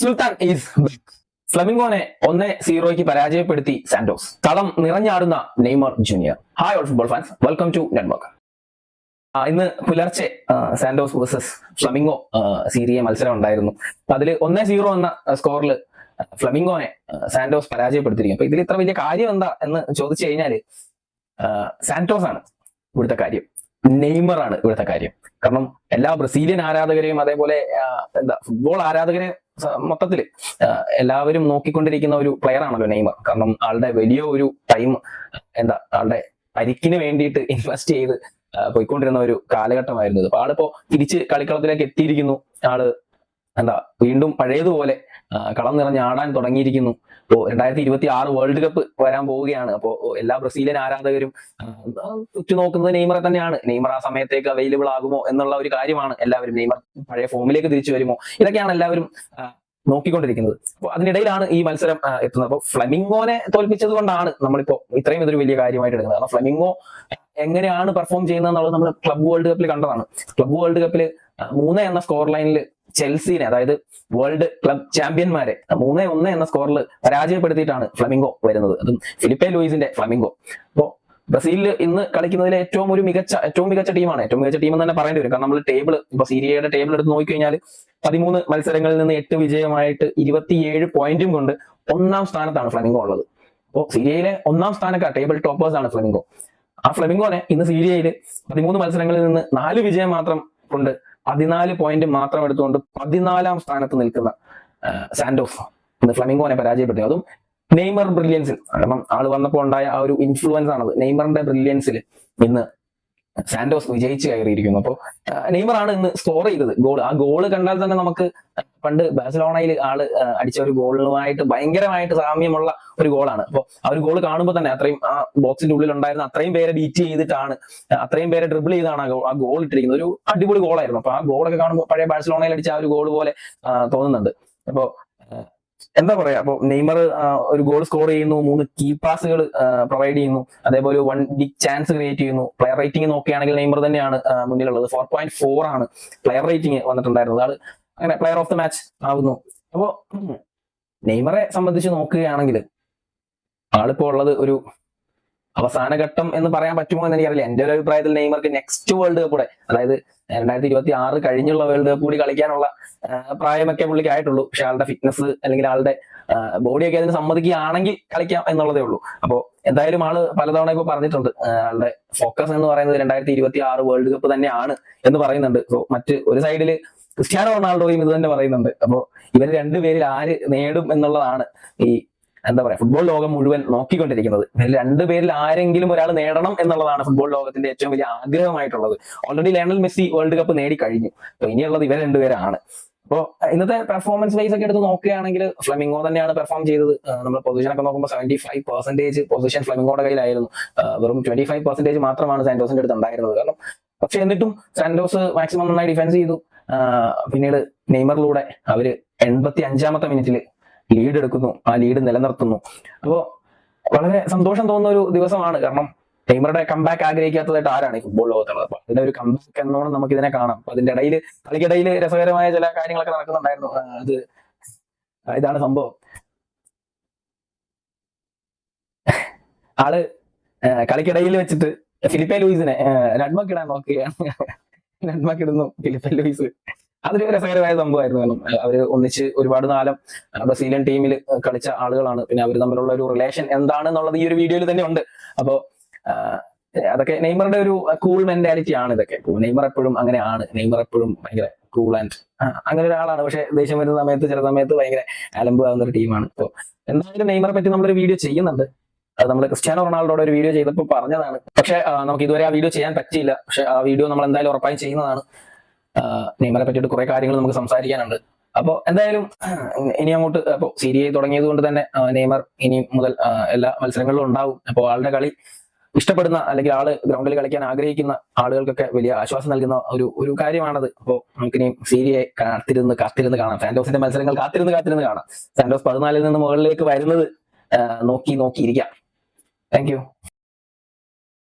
സുൽത്താൻ is ഫ്ലമിംഗോനെ ഒന്ന് സീറോയ്ക്ക് പരാജയപ്പെടുത്തി Santos. തളം നിറഞ്ഞാടുന്ന Neymar junior. Hi all football fans welcome to network ഇന്ന് പുലർച്ചെ സാന്റോസ് വേഴ്സസ് ഫ്ലമിംഗോ സീരിയ മത്സരം ഉണ്ടായിരുന്നു. അതിൽ ഒന്നേ സീറോ എന്ന സ്കോറിൽ ഫ്ലമിംഗോനെ സാന്റോസ് പരാജയപ്പെടുത്തിയിരിക്കും അപ്പൊ ഇതിൽ ഇത്ര വലിയ കാര്യം എന്താ എന്ന് ചോദിച്ചു കഴിഞ്ഞാൽ സാന്റോസ് ആണ് ഇവിടുത്തെ കാര്യം. നെയ്മർ ആണ് ഇവിടുത്തെ കാര്യം. കാരണം എല്ലാ ബ്രസീലിയൻ ആരാധകരെയും അതേപോലെ എന്താ ഫുട്ബോൾ ആരാധകരെ മൊത്തത്തിൽ എല്ലാവരും നോക്കിക്കൊണ്ടിരിക്കുന്ന ഒരു പ്ലെയർ ആണല്ലോ നെയ്മർ. കാരണം ആളുടെ വലിയ ഒരു ടൈം എന്താ ആളുടെ പരിക്കിന് വേണ്ടിയിട്ട് ഇൻവെസ്റ്റ് ചെയ്ത് പോയിക്കൊണ്ടിരുന്ന ഒരു കാലഘട്ടമായിരുന്നു അപ്പൊ ആളിപ്പോ തിരിച്ച് കളിക്കളത്തിലേക്ക് എത്തിയിരിക്കുന്നു. ആൾ എന്താ വീണ്ടും പഴയതുപോലെ കളം നിറഞ്ഞ് ആടാൻ തുടങ്ങിയിരിക്കുന്നു. ഇപ്പോ രണ്ടായിരത്തി ഇരുപത്തി ആറ് വേൾഡ് കപ്പ് വരാൻ പോവുകയാണ്. അപ്പോ എല്ലാ ബ്രസീലിയൻ ആരാധകരും ഉറ്റുനോക്കുന്നത് നെയ്മറെ തന്നെയാണ്. നെയ്മർ ആ സമയത്തേക്ക് അവൈലബിൾ ആകുമോ എന്നുള്ള ഒരു കാര്യമാണ് എല്ലാവരും നെയ്മർ പഴയ ഫോമിലേക്ക് തിരിച്ചു വരുമോ ഇതൊക്കെയാണ് എല്ലാവരും നോക്കിക്കൊണ്ടിരിക്കുന്നത്. അപ്പോൾ അതിനിടയിലാണ് ഈ മത്സരം എത്തുന്നത്. അപ്പോൾ ഫ്ലമിംഗോനെ തോൽപ്പിച്ചത് കൊണ്ടാണ് നമ്മളിപ്പോ ഇത്രയും ഇതൊരു വലിയ കാര്യമായിട്ട് എടുക്കുന്നത്. കാരണം ഫ്ലമിംഗോ എങ്ങനെയാണ് പെർഫോം ചെയ്യുന്നത് എന്നുള്ളത് നമ്മൾ ക്ലബ് വേൾഡ് കപ്പിൽ കണ്ടതാണ്. ക്ലബ് വേൾഡ് കപ്പിൽ മൂന്ന് എന്ന സ്കോർ ലൈനിൽ ചെൽസിനെ അതായത് വേൾഡ് ക്ലബ് ചാമ്പ്യന്മാരെ മൂന്ന് ഒന്ന് എന്ന സ്കോറിൽ പരാജയപ്പെടുത്തിയിട്ടാണ് ഫ്ലമിംഗോ വരുന്നത്. അതും ഫിലിപ്പെ ലൂയിസിന്റെ ഫ്ലമിംഗോ. അപ്പോ ബ്രസീലിൽ ഇന്ന് കളിക്കുന്നതിലെ ഏറ്റവും ഒരു മികച്ച ഏറ്റവും മികച്ച ടീമാണ്. ഏറ്റവും മികച്ച ടീം എന്ന് തന്നെ പറയേണ്ടി വരും. കാരണം നമ്മൾ ടേബിൾ ഇപ്പൊ സീരിയയുടെ ടേബിൾ എടുത്ത് നോക്കിക്കഴിഞ്ഞാൽ പതിമൂന്ന് മത്സരങ്ങളിൽ നിന്ന് എട്ട് വിജയമായിട്ട് ഇരുപത്തിയേഴ് പോയിന്റും കൊണ്ട് ഒന്നാം സ്ഥാനത്താണ് ഫ്ലമിംഗോ ഉള്ളത്. അപ്പോൾ സീരിയയിലെ ഒന്നാം സ്ഥാനക്കാർ ടേബിൾ ടോപ്പേഴ്സ് ആണ് ഫ്ലമിംഗോ. ആ ഫ്ലമിംഗോനെ ഇന്ന് സീരിയയിൽ പതിമൂന്ന് മത്സരങ്ങളിൽ നിന്ന് നാല് വിജയം മാത്രം കൊണ്ട് പതിനാല് പോയിന്റ് മാത്രം എടുത്തുകൊണ്ട് പതിനാലാം സ്ഥാനത്ത് നിൽക്കുന്ന സാൻഡോഫ് ഫ്ലമിംഗോനെ പരാജയപ്പെട്ടു അതും നെയ്മർ ബ്രില്യൻസിൽ കാരണം ആൾ വന്നപ്പോൾ ഉണ്ടായ ആ ഒരു ഇൻഫ്ലുവൻസ് ആണത്. നെയ്മറിന്റെ ബ്രില്യൻസിൽ ഇന്ന് സാന്റോസ് വിജയിച്ച് കയറിയിരിക്കുന്നു. അപ്പോൾ നെയ്മറാണ് ഇന്ന് സ്കോർ ചെയ്തത്. ഗോൾ ആ ഗോൾ കണ്ടാൽ തന്നെ നമുക്ക് പണ്ട് ബാഴ്സലോണയിൽ ആൾ അടിച്ച ഒരു ഗോളുമായിട്ട് ഭയങ്കരമായിട്ട് സാമ്യമുള്ള ഒരു ഗോളാണ്. അപ്പോൾ ആ ഒരു ഗോൾ കാണുമ്പോൾ തന്നെ അത്രയും ആ ബോക്സിന്റെ ഉള്ളിൽ ഉണ്ടായിരുന്ന അത്രയും പേരെ ബീറ്റ് ചെയ്തിട്ടാണ് അത്രയും പേരെ ഡ്രിബിൾ ചെയ്താണ് ആ ഗോൾ ഇട്ടിരിക്കുന്നത്. ഒരു അടിപൊളി ഗോളായിരുന്നു. അപ്പൊ ആ ഗോളൊക്കെ കാണുമ്പോൾ പഴയ ബാഴ്സലോണയിൽ അടിച്ച ആ ഒരു ഗോൾ പോലെ തോന്നുന്നുണ്ട്. അപ്പോ ആ, എന്താ പറയാ അപ്പൊ നെയ്മർ ഒരു ഗോൾ സ്കോർ ചെയ്യുന്നു മൂന്ന് കീ പാസുകൾ പ്രൊവൈഡ് ചെയ്യുന്നു. അതേപോലെ വൺ ബിഗ് ചാൻസ് ക്രിയേറ്റ് ചെയ്യുന്നു. പ്ലെയർ റേറ്റിംഗ് നോക്കുകയാണെങ്കിൽ നെയ്മർ തന്നെയാണ് മുന്നിലുള്ളത്. ഫോർ പോയിന്റ് ഫോർ ആണ് പ്ലെയർ റേറ്റിംഗ് വന്നിട്ടുണ്ടായിരുന്നത്. ആൾ അങ്ങനെ പ്ലെയർ ഓഫ് ദ മാച്ച് ആവുന്നു. അപ്പോ നെയ്മറെ സംബന്ധിച്ച് നോക്കുകയാണെങ്കിൽ ആളിപ്പോ ഉള്ളത് ഒരു അവസാന ഘട്ടം എന്ന് പറയാൻ പറ്റുമോ എന്ന് എനിക്കറിയില്ല എന്റെ ഒരു അഭിപ്രായത്തിൽ നെയ്മർക്ക് നെക്സ്റ്റ് വേൾഡ് കപ്പ് കൂടെ അതായത് രണ്ടായിരത്തി ഇരുപത്തി ആറ് കഴിഞ്ഞുള്ള വേൾഡ് കപ്പ് കൂടി കളിക്കാനുള്ള പ്രായമൊക്കെ പുള്ളിക്ക് ആയിട്ടുള്ളൂ. പക്ഷെ ആളുടെ ഫിറ്റ്നസ് അല്ലെങ്കിൽ ആളുടെ ബോഡിയൊക്കെ അതിന് സമ്മതിക്കുകയാണെങ്കിൽ കളിക്കാം എന്നുള്ളതേ ഉള്ളൂ. അപ്പോൾ എന്തായാലും ആൾ പലതവണ ഇപ്പൊ പറഞ്ഞിട്ടുണ്ട് ആളുടെ ഫോക്കസ് എന്ന് പറയുന്നത് രണ്ടായിരത്തി ഇരുപത്തി ആറ് വേൾഡ് കപ്പ് തന്നെയാണ് എന്ന് പറയുന്നുണ്ട്. സോ മറ്റ് ഒരു സൈഡിൽ ക്രിസ്ത്യാനോ റൊണാൾഡോയും ഇത് തന്നെ പറയുന്നുണ്ട്. അപ്പോ ഇവർ രണ്ടുപേരിൽ ആര് നേടും എന്നുള്ളതാണ് ഈ എന്താ പറയാ ഫുട്ബോൾ ലോകം മുഴുവൻ നോക്കിക്കൊണ്ടിരിക്കുന്നത്. ഇവർ രണ്ടുപേരിൽ ആരെങ്കിലും ഒരാൾ നേടണം എന്നുള്ളതാണ് ഫുട്ബോൾ ലോകത്തിന്റെ ഏറ്റവും വലിയ ആഗ്രഹമായിട്ടുള്ളത്. Already Lionel Messi world cup നേടി നേടിക്കഴിഞ്ഞു. അപ്പൊ ഇനിയുള്ളത് ഇവർ രണ്ടുപേരാണ്. അപ്പോ ഇന്നത്തെ പെർഫോമൻസ് വൈസ് ഒക്കെ എടുത്ത് നോക്കുകയാണെങ്കിൽ ഫ്ലമിംഗോ തന്നെയാണ് പെർഫോം ചെയ്തത്. നമ്മൾ പൊസിഷൻ ഒക്കെ നോക്കുമ്പോൾ സെവന്റി ഫൈവ് പെർസെന്റേജ് പൊസിഷൻ ഫ്ലമിംഗോയുടെ കയ്യിലായിരുന്നു. വെറും ട്വന്റി ഫൈവ് പെർസെന്റേജ് മാത്രമാണ് സാന്റോസിന്റെ അടുത്ത് ഉണ്ടായിരുന്നത്. കാരണം പക്ഷെ എന്നിട്ടും സാന്റോസ് മാക്സിമം നന്നായി ഡിഫെൻസ് ചെയ്തു. പിന്നീട് നെയ്മറിലൂടെ അവർ എൺപത്തി അഞ്ചാമത്തെ മിനിറ്റിൽ ലീഡ് എടുക്കുന്നു. ആ ലീഡ് നിലനിർത്തുന്നു. അപ്പോ വളരെ സന്തോഷം തോന്നുന്ന ഒരു ദിവസമാണ്. കാരണം ടൈമറുടെ കംബാക്ക് ആഗ്രഹിക്കാത്തതായിട്ട് ആരാണ് ഈ ഫുട്ബോൾ ലോകത്തുള്ളത്? അപ്പൊ അതിന്റെ ഒരു കംബാക്ക് എന്നോണം നമുക്ക് ഇതിനെ കാണാം. അപ്പൊ അതിന്റെ ഇടയിൽ കളിക്കിടയിൽ രസകരമായ ചില കാര്യങ്ങളൊക്കെ നടക്കുന്നുണ്ടായിരുന്നു. അത് ഇതാണ് സംഭവം. ആൾ കളിക്കിടയിൽ വെച്ചിട്ട് ഫിലിപ്പെ ലൂയിസിനെ രൺമക്ക് ഇടാൻ നോക്കുകയാണ്. രൺമക്ക് ഇടുന്നു ഫിലിപ്പെ ലൂയിസ്. അതൊരു രസകരമായ സംഭവമായിരുന്നു കാരണം അവർ ഒന്നിച്ച് ഒരുപാട് നാലം ബ്രസീലിയൻ ടീമിൽ കളിച്ച ആളുകളാണ്. പിന്നെ അവർ തമ്മിലുള്ള ഒരു റിലേഷൻ എന്താണെന്നുള്ളത് ഈ ഒരു വീഡിയോയിൽ തന്നെ ഉണ്ട്. അപ്പോ അതൊക്കെ നെയ്മറുടെ ഒരു കൂൾ മെന്റാലിറ്റി ആണ് ഇതൊക്കെ. നെയ്മർ എപ്പോഴും അങ്ങനെയാണ്. നെയ്മർ എപ്പോഴും ഭയങ്കര കൂൾ ആൻഡ് അങ്ങനെ ഒരാളാണ്. പക്ഷെ ദേഷ്യം വരുന്ന സമയത്ത് ചില സമയത്ത് ഭയങ്കര ആകുന്ന ഒരു ടീമാണ് ഇപ്പൊ എന്തായാലും നെയ്മറെ പറ്റി നമ്മളൊരു വീഡിയോ ചെയ്യുന്നുണ്ട്. അത് നമ്മൾ ക്രിസ്ത്യാനോ റൊണാൾഡോയുടെ ഒരു വീഡിയോ ചെയ്തപ്പോൾ പറഞ്ഞതാണ്. പക്ഷെ നമുക്ക് ഇതുവരെ ആ വീഡിയോ ചെയ്യാൻ പറ്റിയില്ല. പക്ഷെ ആ വീഡിയോ നമ്മൾ എന്തായാലും ഉറപ്പായും ചെയ്യുന്നതാണ്. നെയ്മറെ പറ്റിയിട്ട് കുറെ കാര്യങ്ങൾ നമുക്ക് സംസാരിക്കാനുണ്ട്. അപ്പോൾ എന്തായാലും ഇനി അങ്ങോട്ട് അപ്പോൾ സീരിയ തുടങ്ങിയത് കൊണ്ട് തന്നെ നെയ്മർ ഇനി മുതൽ എല്ലാ മത്സരങ്ങളിലും ഉണ്ടാവും. അപ്പോൾ ആളുടെ കളി ഇഷ്ടപ്പെടുന്ന അല്ലെങ്കിൽ ആൾ ഗ്രൗണ്ടിൽ കളിക്കാൻ ആഗ്രഹിക്കുന്ന ആളുകൾക്കൊക്കെ വലിയ ആശ്വാസം നൽകുന്ന ഒരു ഒരു കാര്യമാണത്. അപ്പോൾ നമുക്കിനി സീരിയെ കാത്തിരുന്ന് കാത്തിരുന്ന് കാണാം. സാന്റോസിന്റെ മത്സരങ്ങൾ കാത്തിരുന്ന് കാത്തിരുന്ന് കാണാം. സാന്റോസ് പതിനാലിൽ നിന്ന് മുകളിലേക്ക് വരുന്നത് നോക്കി നോക്കിയിരിക്കാം. താങ്ക്